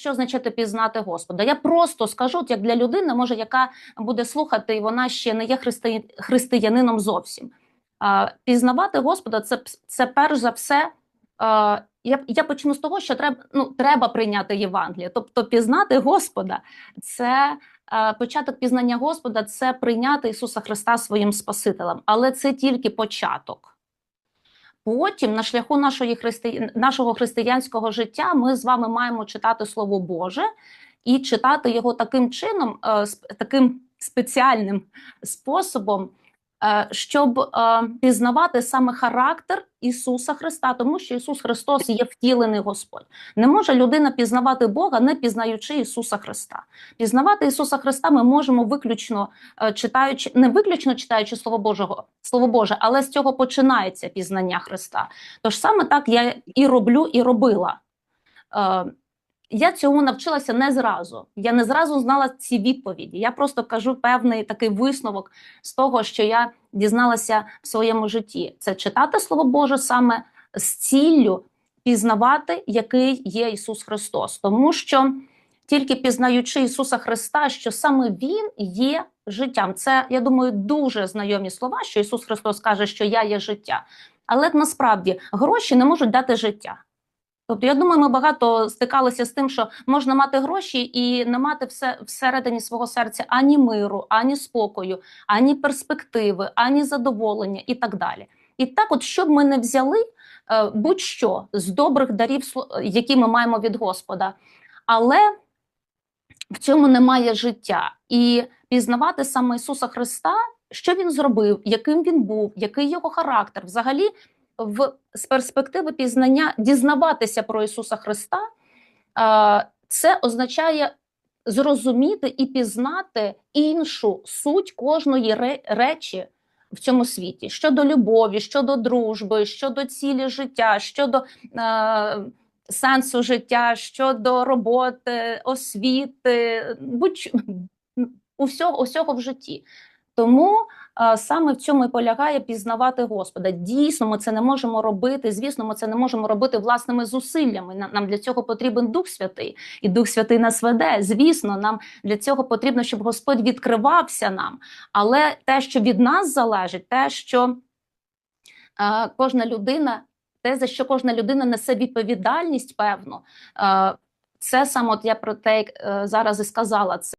Що означає пізнати Господа? Я просто скажу, як для людини, може, яка буде слухати, і вона ще не є христи... християнином зовсім. Пізнавати Господа це, це перш за все. Я, я почну з того, що треба, ну, треба прийняти Євангеліє. Тобто, пізнати Господа це початок пізнання Господа, це прийняти Ісуса Христа своїм Спасителем, але це тільки початок. Потім, на шляху нашої христи... нашого християнського життя, ми з вами маємо читати Слово Боже і читати його таким чином, е, таким спеціальним способом, щоб е, пізнавати саме характер Ісуса Христа, тому що Ісус Христос є втілений Господь. Не може людина пізнавати Бога, не пізнаючи Ісуса Христа. Пізнавати Ісуса Христа ми можемо виключно е, читаючи, не виключно читаючи Слово Божого, Слово Боже, але з цього починається пізнання Христа. Тож саме так я і роблю, і робила. Я цьому навчилася не зразу. Я не зразу знала ці відповіді. Я просто кажу певний такий висновок з того, що я дізналася в своєму житті. Це читати Слово Боже саме з ціллю пізнавати, який є Ісус Христос. Тому що тільки пізнаючи Ісуса Христа, що саме Він є життям. Це, я думаю, дуже знайомі слова, що Ісус Христос каже, що я є життя. Але насправді гроші не можуть дати життя. Тобто, я думаю, ми багато стикалися з тим, що можна мати гроші і не мати все всередині свого серця ані миру, ані спокою, ані перспективи, ані задоволення і так далі. І так, от щоб ми не взяли е, будь-що з добрих дарів, які ми маємо від Господа, але в цьому немає життя. І пізнавати саме Ісуса Христа, що він зробив, яким він був, який його характер, взагалі, в з перспективи пізнання дізнаватися про Ісуса Христа, це означає зрозуміти і пізнати іншу суть кожної ре- речі в цьому світі щодо любові, щодо дружби, щодо цілі життя, щодо е, сенсу життя, щодо роботи, освіти, будь усього, усього в житті. Тому е, саме в цьому і полягає пізнавати Господа. Дійсно, ми це не можемо робити. Звісно, ми це не можемо робити власними зусиллями. На- Нам для цього потрібен Дух Святий, і Дух Святий нас веде. Звісно, нам для цього потрібно, щоб Господь відкривався нам. Але те, що від нас залежить, те, що е, кожна людина, те, за що кожна людина несе відповідальність, певно, е, це саме от я про те, як зараз і сказала. Це